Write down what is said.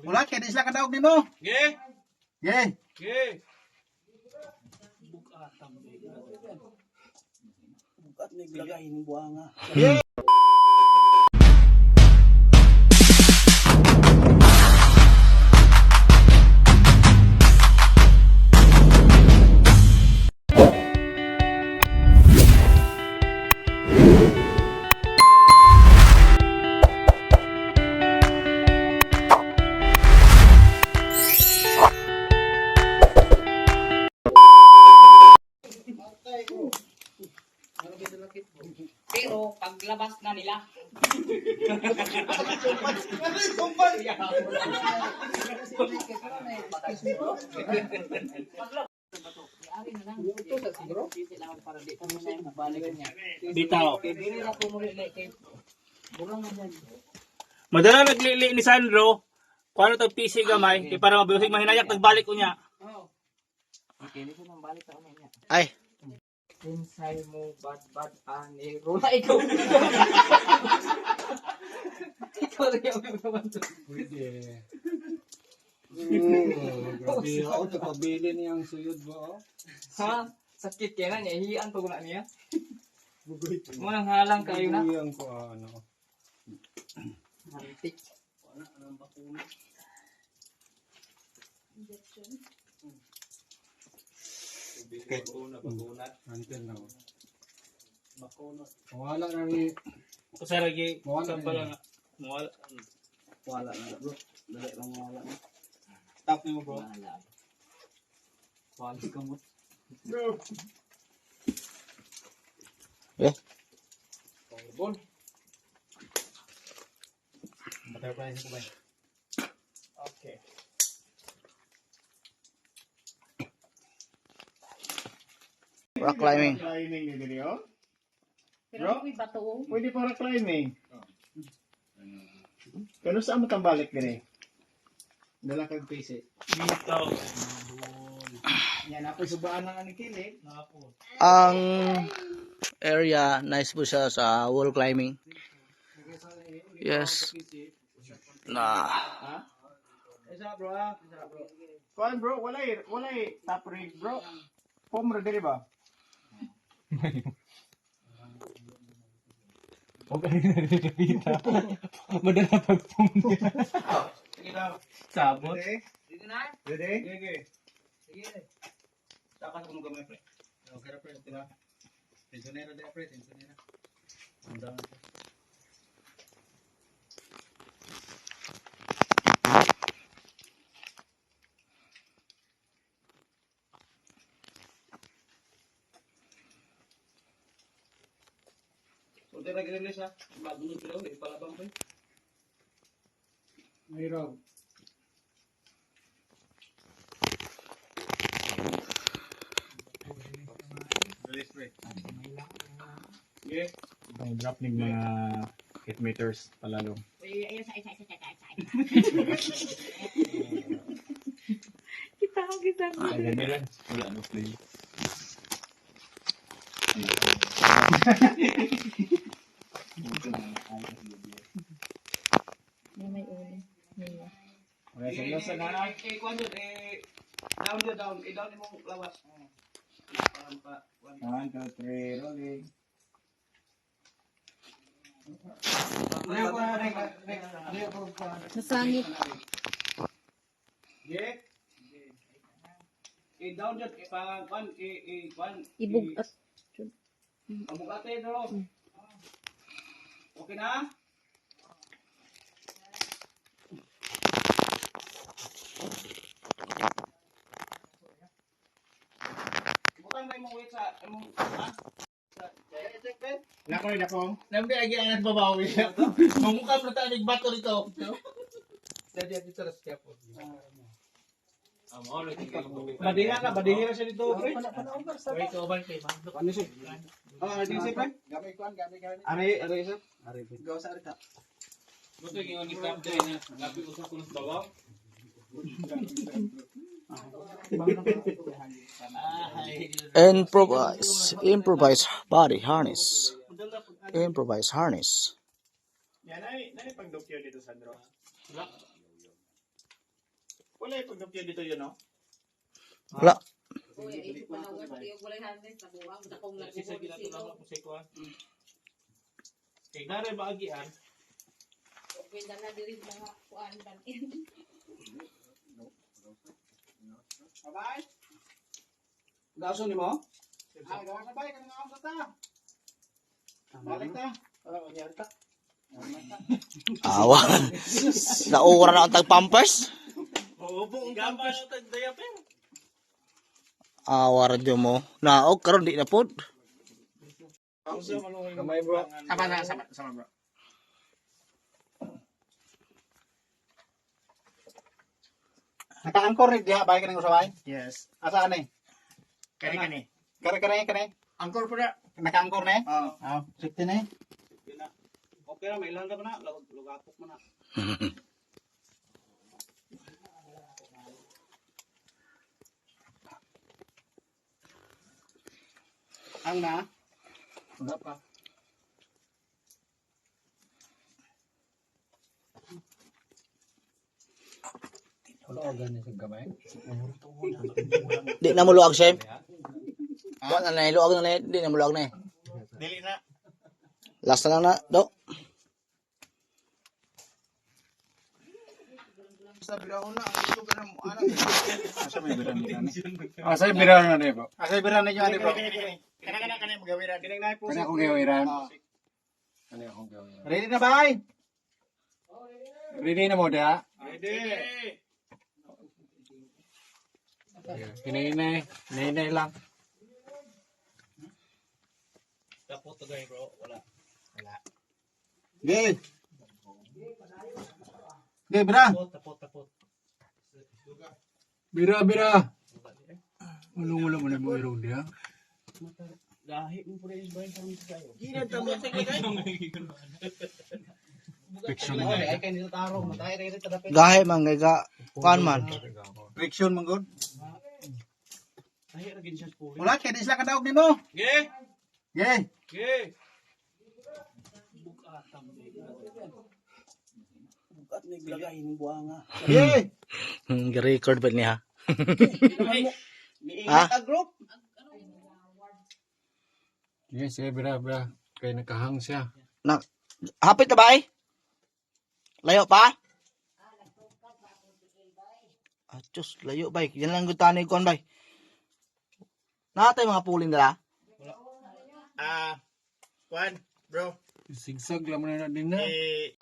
Wala, kaya di sila kadaog din mo. Ge! Yay! Ge! Bukat naglagay ng buanga. Kay Burang na dyan. Madala naglili ni Sandro. Kung ano to PC gamay, kaya para mabusig mahinayak, nagbalik ko niya. Okay, dito nang balik ako niya. Ay. Inside mo bad bad anero. Na ikaw. ikaw rin yung naman to. Grabe ako, nagpabili niyang suyod ba? oh? Ha? Sakit kaya na niya. Hiyan pa na niya. Munang halang kayo na. Buyang ko ano. Antik. Antin na. Wala na ni. Kung sa lagi, Mawala na pala yun. nga. Mawala. Wala na bro. Dali lang wala na. Stop mo bro. Wala. Quality ka mo. Bon. Patay pa ko ba? Okay. Rock climbing. Climbing ni diri oh. Pero may bato oh. Pwede para climbing. Kano saan mo tambalik diri? Dala kag PC. Bitaw. Yan apoy subaan ng ani kilit. Napo. ang area nice po siya sa wall climbing. Yes. Na Isa bro ah. Isa bro. Kuan bro, wala wala top rig bro. Ra diri ba? Sabot. Diri. Dito na. Diri. Sige. Sige. Takas mo gamay pre. Okay ra pre, tira. Tensionera diri pre, tensionera. Anda. So, tira grillis ha. Madunod pero di palabang pre. Mayroon. Release pre. Yeah. Itong drop ng mga 8 meters palalo. Ayun sa isa isa isa isa. Kita ko kita. Ayan nila. Wala no play. May may ulo. Okay, seryoso na. Eh, kung ano, eh, down yun, down. Eh, down mo lawas. Parang pa. 1, 2, 3, rolling. Nasangit. Yeah. Eh, down yun. Eh, parang, kwan, eh, eh, kwan. Ibugat. Pabukate, no? Okay na? Bukan ba yung wait sa, imong, ha? Sa, eh, check, Ben? Nako rin ako. Nambi agi ang nagbabawi. Mamukha mo tayo nagbato dito. Dadi, dito sa step. Badinga ka, badinga na siya dito. pre. Wait, over kay Mando. Ano siya? Oh, ano siya pre? Gamay kuan, gamay gamay. Ari, ari siya. Ari. Gawa sa arita. Buto yung ni Captain na. Lapi ko sa kunos babaw. improvise improvise body harness. Improvise harness. Yan ay, nani pag doctor dito Sandro. Wala yung pagdapyan dito yun, no? Wala. Uy, ay, panawas, di ko lang hanin sa buwang. Dakong lang Kasi sa ko ginato lang sino. ako sa ikuan. Kay nare baagian. Pwede na diri mga kuan batin. Bye-bye. Gaso ni mo? Ay, gawa na ba? Kanang ako sa ta. Balik ta. Oh, nyari ta. Awa. Naura na ang tag-pampers. Oo, buong Gamba na tag dayapin. Awa radyo mo. Naog karon di na pod. Kamay bro. Sama na, sama, sama bro. Naka-angkor rin diha bay kanang usaway? Yes. Asa ani? Kani kani. Kani kani kani. Angkor pura. Naka-angkor na? Oo. Oh, safety na. Okay ra may ilang ka na, lug lugapok mo na. Ang na. Wala pa. Di na mo luag chef. Wa na na luag na na di na mo luag na. Dili na. Last na lang na do. Sa biraw na, ito na. Ano? Asa may biraw ni? Ah, sa'yo biraw na na bro. Asa may biraw na yung ani bro? Kana kana kana mo gawiran. Kanang na po. Kani akong gawiran. Oh. Kani akong gawiran. Ready na bay? Ready na mo da? Ready. Hinahinay. Hinahinay lang. Tapos to gay bro, wala. Gay. Gay bira. Tapos tapos tapos. Bira, bira. Wala wala mo na mo irong dia. Gahi mo pura is bayan sa mga kayo. Gina tamo sa. Fiction na. ay kay nito taro, matay rin ta dapat. Gahe man kay ga kuan man. Friction man gud. Ay ra gid siya puli. Wala kay di sila ka daog nimo. Ge! Gay. Ge! Gay. Hmm, record pa niya. Niingat ang group. Yes, eh, bra, bra. Kaya nakahang siya. Na, hapit na ba eh? Layo pa? Ah, Diyos, layo ba eh. Yan lang yung tanay ko, ba Natay mga pulin nila. Ah, Juan, bro. Sigsag lang na din na. Eh,